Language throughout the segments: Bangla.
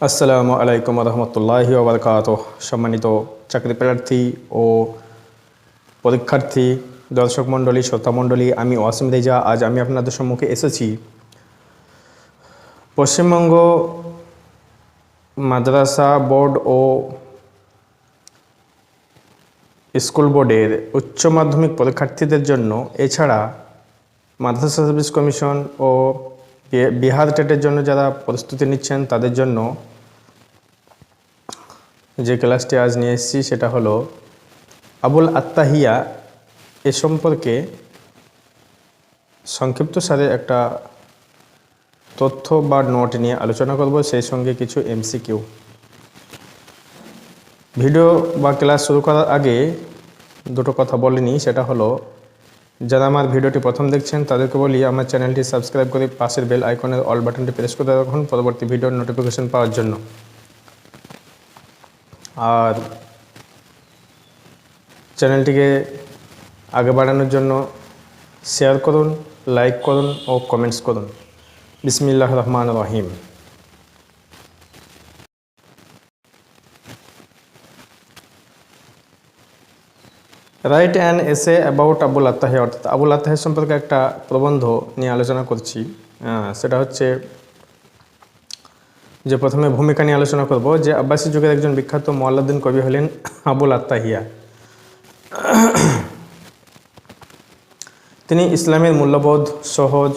আসসালামু আলাইকুম রহমতুল্লাহি ওবরকাত সম্মানিত চাকরি প্রার্থী ও পরীক্ষার্থী, দর্শক মণ্ডলী, শ্রোতা মণ্ডলী, আমি ওয়াসিম রেজা। আজ আমি আপনাদের সম্মুখে এসেছি পশ্চিমবঙ্গ মাদ্রাসা বোর্ড ও স্কুল বোর্ডের উচ্চ মাধ্যমিক পরীক্ষার্থীদের জন্য এছাড়া মাদ্রাসা সার্ভিস কমিশন ও বিহার টেটের জন্য যারা প্রস্তুতি নিচ্ছেন, তাদের জন্য যে ক্লাসটি আজ নিয়ে এসেছি, সেটা হলো আবুল আত্তাহিয়া এ সম্পর্কে সংক্ষিপ্ত সারে একটা তথ্য বা নোট নিয়ে আলোচনা করব। সেই সঙ্গে কিছু এমসিকিউ। ভিডিও বা ক্লাস শুরু করার আগে দুটো কথা বলিনি সেটা হলো যারা আমার ভিডিওটি প্রথম দেখছেন, তাদেরকে বলি, আমার চ্যানেলটি সাবস্ক্রাইব করে পাশের বেল আইকনের অল বাটনটি প্রেস করে রাখুন পরবর্তী ভিডিওর নোটিফিকেশন পাওয়ার জন্য। আর চ্যানেলটিকে আগে বাড়ানোর জন্য শেয়ার করুন লাইক করুন ও কমেন্টস করুন। বিসমিল্লাহ রহমান রহিম। Write an essay about Abul Atahiya অর্থাৎ আবুল আত্তাহে সম্পর্কে একটা প্রবন্ধ নিয়ে আলোচনা করছি। সেটা হচ্ছে যে প্রথমে ভূমিকা নিয়ে আলোচনা করব যে আব্বাসী যুগের একজন বিখ্যাত মোয়াল্লাদ্দিন কবি হলেন আবুল আত্তাহিয়া। তিনি ইসলামের মূল্যবোধ, সহজ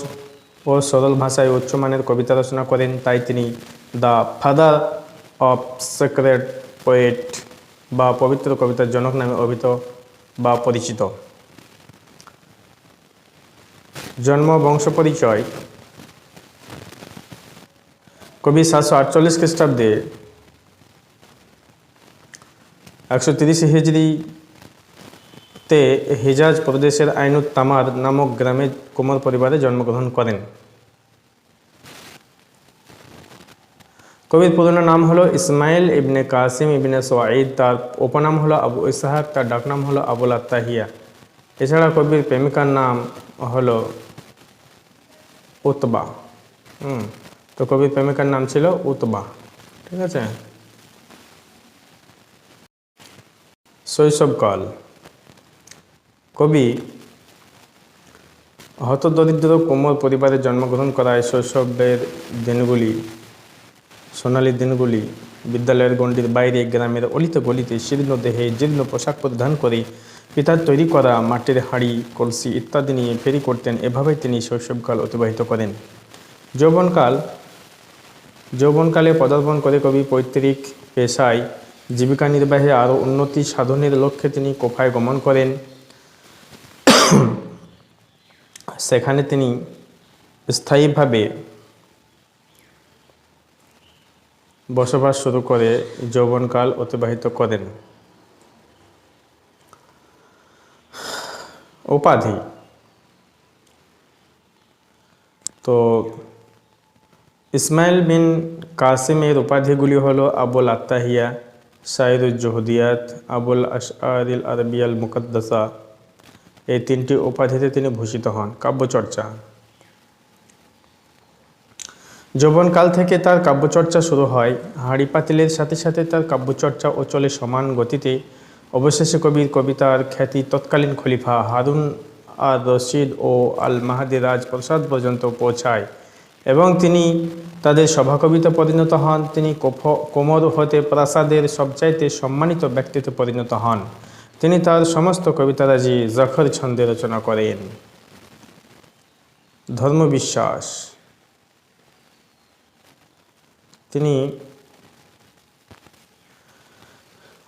ও সরল ভাষায় উচ্চমানের কবিতা রচনা করেন, তাই তিনি the father of sacred poet বা পবিত্র কবিতার জনক নামে অভিহিত বা পরিচিত। জন্ম, বংশ পরিচয়। কবি সাতশো আটচল্লিশ খ্রিস্টাব্দে একশো তিরিশ হিজড়িতে হিজাজ প্রদেশের আইনুত তামার নামক গ্রামে কুমার পরিবারে জন্মগ্রহণ করেন। কবির পুরনো নাম হলো ইসমাইল ইবনে কাসিম ইবনে সোয়াইদ তার উপনাম হলো আবু ইসাহাক, তার ডাকনাম হলো আবুল আত্তাহিয়া। এছাড়া কবির প্রেমিকার নাম হলো উতবা। হুম, তো কবির প্রেমিকার নাম ছিল উতবা। ঠিক আছে? শৈশবকাল। কবি হতদরিদ্র কোমর পরিবারে জন্মগ্রহণ করায় শৈশবের দিনগুলি সোনালী দিনগুলি বিদ্যালয়ের গণ্ডির বাইরে গ্রামের অলিতে গলিতে শীর্ণ দেহে জীর্ণ পোশাক পরিধান করে পিতার তৈরি করা মাটির হাঁড়ি, কলসি ইত্যাদি নিয়ে ফেরি করতেন। এভাবেই তিনি শৈশবকাল অতিবাহিত করেন। যৌবনকাল, যৌবনকালে পদার্পণ করে কবি পৈতৃক পেশায় জীবিকা নির্বাহে আরও উন্নতি সাধনের লক্ষ্যে তিনি কোফায় গমন করেন। সেখানে তিনি স্থায়ীভাবে বসবাস শুরু করে যৌবনকাল অতিবাহিত করেন। উপাধি। তো ইসমাইল বিন কাসিমের উপাধিগুলি হলো আবুল আত্তাহিয়া সাইরুল জহুদিয়াত, আবুল আশআরিল আরবিয়াল মুকদ্দাসা। এই তিনটি উপাধিতে তিনি ভূষিত হন। কাব্যচর্চা। যৌবনকাল থেকে তার কাব্যচর্চা শুরু হয়। হাঁড়ি পাতিলের সাথে সাথে তার কাব্যচর্চা ও চলে সমান গতিতে। অবশেষে কবির কবিতার খ্যাতি তৎকালীন খলিফা হারুন আর রশিদ ও আল মাহাদি রাজ প্রসাদ পর্যন্ত পৌঁছায় এবং তিনি তাদের সভাকবিতে পরিণত হন। তিনি কোফ- কোমর হতে প্রাসাদের সবচাইতে সম্মানিত ব্যক্তিত্বে পরিণত হন। তিনি তার সমস্ত কবিতারাজি জখর ছন্দে রচনা করেন। ধর্মবিশ্বাস তিনি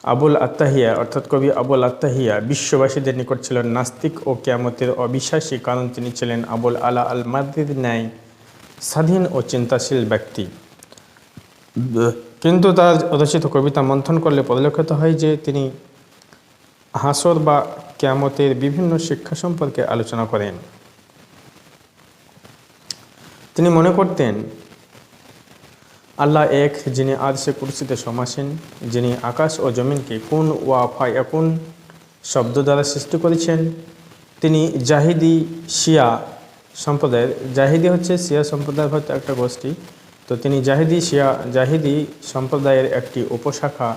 আবুল আত্তাহিয়া, অর্থাৎ কবি আবুল আত্তাহিয়া, বিশ্ববাসীদের নিকট ছিলেন নাস্তিক ও কেয়ামতের অবিশ্বাসী কারণ তিনি ছিলেন আবুল আলা আল মাদ্রিদ ন্যায় স্বাধীন ও চিন্তাশীল ব্যক্তি। কিন্তু তার রচিত কবিতা মন্থন করলে পরিলক্ষিত হয় যে তিনি হাসর বা কেয়ামতের বিভিন্ন শিক্ষা সম্পর্কে আলোচনা করেন। তিনি মনে করতেন আল্লাহ এক, যিনি আরশে কুরসিতে সমাসীন, যিনি আকাশ ও জমিনকে কোন ওয়া ফায়াকুন শব্দ দ্বারা সৃষ্টি করেছেন, তিনি জাহিদি শিয়া সম্প্রদায়ের, জাহিদি হচ্ছে শিয়া সম্প্রদায়ের হয়তো একটা গোষ্ঠী, তো তিনি জাহিদি শিয়া, জাহিদি সম্প্রদায়ের একটি উপশাখা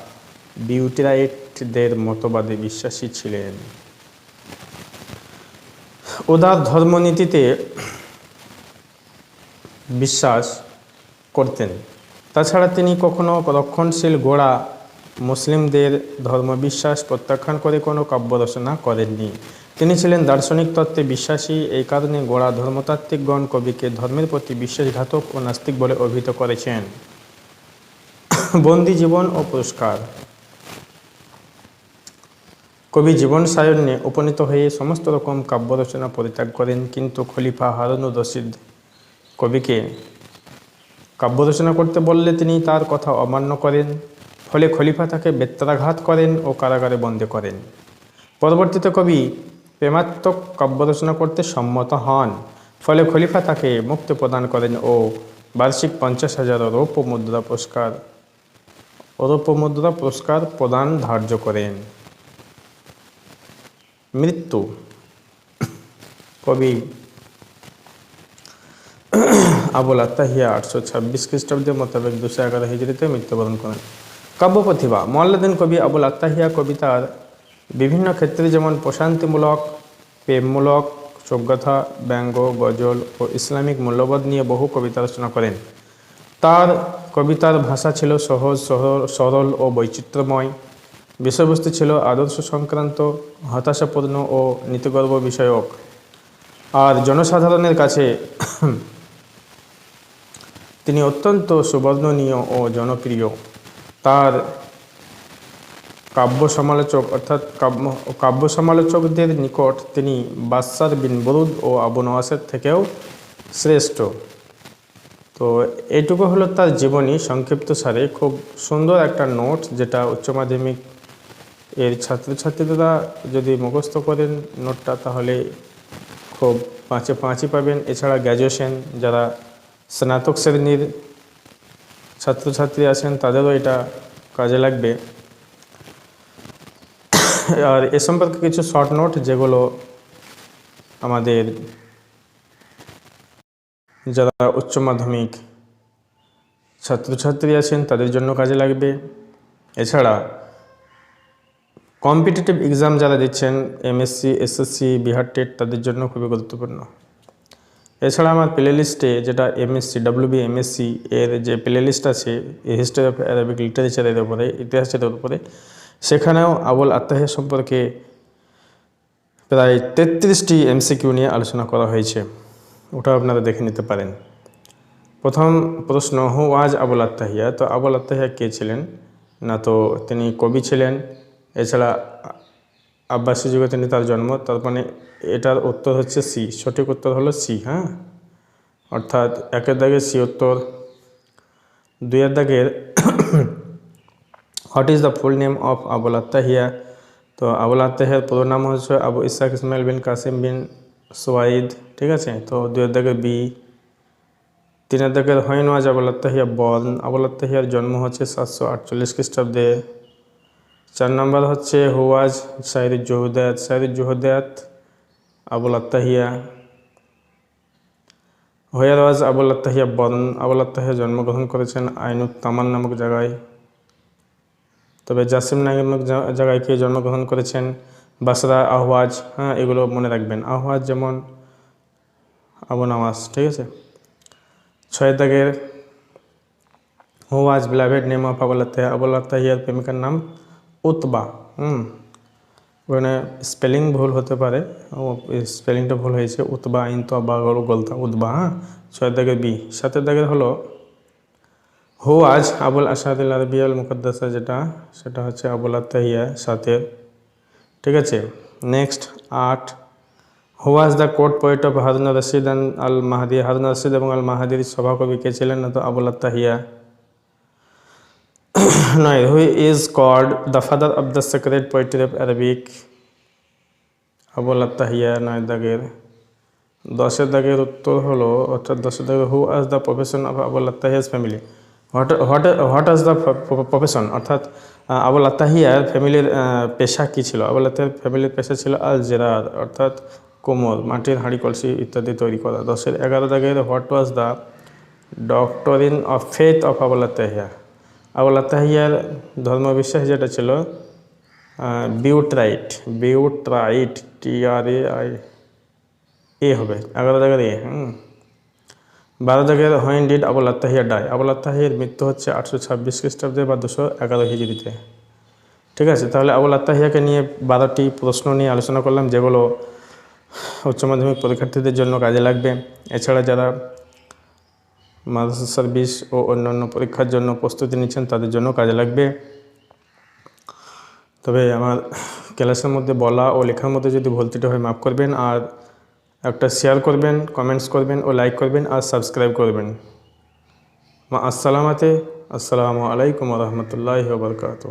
বিউটিরাইটদের মতবাদে বিশ্বাসী ছিলেন। উদার ধর্মনীতিতে বিশ্বাস করতেন। তাছাড়া তিনি কখনো রক্ষণশীল গোড়া মুসলিমদের ধর্মবিশ্বাস প্রত্যাখ্যান করে কোনো কাব্য রচনা করেননি। তিনি ছিলেন দার্শনিক তত্ত্বে বিশ্বাসী, এই কারণে গোড়া ধর্মতাত্ত্বিকগণ কবিকে ধর্মের প্রতি বিশ্বাসঘাতক ও নাস্তিক বলে অভিহিত করেছেন। বন্দি জীবন ও পুরস্কার। কবি জীবন সায়ন্যে উপনীত হয়ে সমস্ত রকম কাব্য রচনা পরিত্যাগ করেন, কিন্তু খলিফা হারুনুর রশিদ কবিকে কাব্য রচনা করতে বললে তিনি তার কথা অমান্য করেন, ফলে খলিফা তাকে বেত্রাঘাত করেন ও কারাগারে বন্দী করেন। পরবর্তীতে কবি প্রেমাত্মক কাব্য রচনা করতে সম্মত হন, ফলে খলিফা তাকে মুক্তি প্রদান করেন ও বার্ষিক পঞ্চাশ হাজার রৌপ্য মুদ্রা পুরস্কার রৌপ্য মুদ্রা পুরস্কার প্রদান ধার্য করেন। মৃত্যু। কবি আবুল আত্তাহিয়া আটশো ছাব্বিশ খ্রিস্টাব্দের মোতাবেক দুশো এগারো হিজড়িতে মৃত্যুবরণ করেন। কাব্য প্রতিভা কবি আবুল আত্তাহিয়া কবিতার বিভিন্ন ক্ষেত্রে যেমন প্রশান্তিমূলক, প্রেমমূলক যোগ্যতা ব্যঙ্গ, গজল ও ইসলামিক মূল্যবোধ নিয়ে বহু কবিতা রচনা করেন। তার কবিতার ভাষা ছিল সহজ, সরল- সরল ও বৈচিত্র্যময়। বিষয়বস্তু ছিল আদর্শ সংক্রান্ত, হতাশাপূর্ণ ও নীতিগর্ভ বিষয়ক। আর জনসাধারণের কাছে তিনি অত্যন্ত সুবর্ণনীয় ও জনপ্রিয়। তার কাব্য সমালোচক অর্থাৎ কাব্য কাব্য সমালোচকদের নিকট তিনি বাদশার বিন বরুদ ও আবু নওয়াসের থেকেও শ্রেষ্ঠ। তো এটুকু হলো তার জীবনী সংক্ষিপ্ত সারে। খুব সুন্দর একটা নোট যেটা উচ্চ মাধ্যমিক এর ছাত্রছাত্রীরা যদি মুখস্থ করেন নোটটা তাহলে খুব পাঁচে পাঁচই পাবেন। এছাড়া গ্র্যাজুয়েশন যারা স্নাতক শ্রেণির ছাত্রছাত্রী আছেন, তাদেরও এটা কাজে লাগবে। আর এ সম্পর্কে কিছু শর্ট নোট যেগুলো আমাদের যারা উচ্চ মাধ্যমিক ছাত্রছাত্রী আছেন, তাদের জন্য কাজে লাগবে। এছাড়া কম্পিটিটিভ এক্সাম যারা দিচ্ছেন এমএসসি এসএসসি বিহার টেট তাদের জন্য খুবই গুরুত্বপূর্ণ। এছাড়া আমার প্লে লিস্টে যেটা এমএসসি ডাব্লিউবি এমএসসি এর যে প্লে লিস্ট আছে হিস্ট্রি অফ অ্যারাবিক লিটারেচারের উপরে, ইতিহাসের উপরে, সেখানেও আবুল আত্মাহের সম্পর্কে প্রায় তেত্রিশটি এমসিকিউ নিয়ে আলোচনা করা হয়েছে। ওটা আপনারা দেখে নিতে পারেন। প্রথম প্রশ্ন, হু ওয়াজ আবুল আত্তাহিয়া? তো আবুল আত্তাহিয়া কে ছিলেন? না তো তিনি কবি ছিলেন। এছাড়া আব্বাসী যুগে তিনি তার জন্ম, তার মানে এটার উত্তর হচ্ছে সি। সঠিক উত্তর হলো সি হ্যাঁ? অর্থাৎ একের দাগের সি উত্তর, দুইয়ের দাগের what is the full name of Abul Atahiya? তো আবুল আত্তাহিয়ার পুরো নাম হচ্ছে আবু ইসাক ইসমাইল বিন কাসিম বিন সোয়াইদ, ঠিক আছে? তো দুইয়ের দাগের বি, তিনের দাগের when was Abul Atahiya born Abul আত্তাহিয়ার জন্ম হচ্ছে সাতশো আটচল্লিশ খ্রিস্টাব্দে। চার নম্বর হচ্ছে হুয়াজ সাইরুজ জহুদাত সাইরুজ জহুদাত Abul Atahiya. Where was Abul Atahiya born Abul Atahiya জন্মগ্রহণ করেছেন আইনুত তামান নামক জায়গায়। তবে জাসিম নামক জায়গায় কে জন্মগ্রহণ করেছেন বাসরা আহওয়াজ হ্যাঁ এগুলো মনে রাখবেন। আহওয়াজ যেমন আবু নামাজ ঠিক আছে? ছয় দাগের who was beloved name Abul Atahiya, Abul আত্তাহিয়ার প্রেমিকার নাম উতবা, হুম। ওখানে স্পেলিং ভুল হতে পারে। স্পেলিংটা ভুল হয়েছে, উতবা, ইন তো বা গল গলতা উতবা হ্যাঁ। ছয় দাগের বি। সাতের দাগের হলো, হু আজ আবুল আসাদুল আরবি আল মুকদ্দাসা যেটা, সেটা হচ্ছে আবুল আত্তাহিয়া সাতের। ঠিক আছে? নেক্সট, আট। Who was the court poet of Harun Rashid Al Mahdi Harun Rashid এবং আল মাহাদির সভাকবি কে ছিলেন না তো আবুল আত্তাহিয়া? নয় who is called the father of the sacred poetry of Arabic Abul Atahiya নয় দাগের দশের দাগের উত্তর হলো, অর্থাৎ দশের দাগের who is the profession of Abul Atahiya's family what what what is the profession অর্থাৎ আবুল আত্তাহিয়ার ফ্যামিলির পেশা কী ছিল? আবুল আত্তাহিয়ার ফ্যামিলির পেশা ছিল আল জেরার অর্থাৎ কোমর মাটির হাঁড়ি, কলসি ইত্যাদি তৈরি করা। দশের এগারো দাগের what was the doctrine of faith of Abul Atahiya Abul তাহিয়ার ধর্মবিশ্বাস যেটা ছিল বিউট্রাইট বিউট্রাইট টি আর এ আই এ হবে, এগারো জায়গার এ, হুম। বারো জায়গার when did Abul Atahiya die. Abul আত্তাহিয়ার মৃত্যু হচ্ছে আটশো ছাব্বিশ খ্রিস্টাব্দে বা দুশো এগারো হিজড়িতে। ঠিক আছে, তাহলে আবুল আত্তাহিয়াকে নিয়ে বারোটি প্রশ্ন নিয়ে আলোচনা করলাম, যেগুলো উচ্চ মাধ্যমিক পরীক্ষার্থীদের জন্য কাজে লাগবে। এছাড়া যারা মাদ্রাসা সার্ভিস ও অন্যান্য পরীক্ষার জন্য প্রস্তুতি নিচ্ছেন, তাদের জন্য কাজে লাগবে। তবে আমার ক্লাসের মধ্যে বলা ও লেখার মধ্যে যদি ভুল হয়, মাফ করবেন। আর একটা শেয়ার করবেন কমেন্টস করবেন ও লাইক করবেন আর সাবস্ক্রাইব করবেন। মা আসসালামাতে আসসালামু আলাইকুম রহমতুল্লাহ বরকাত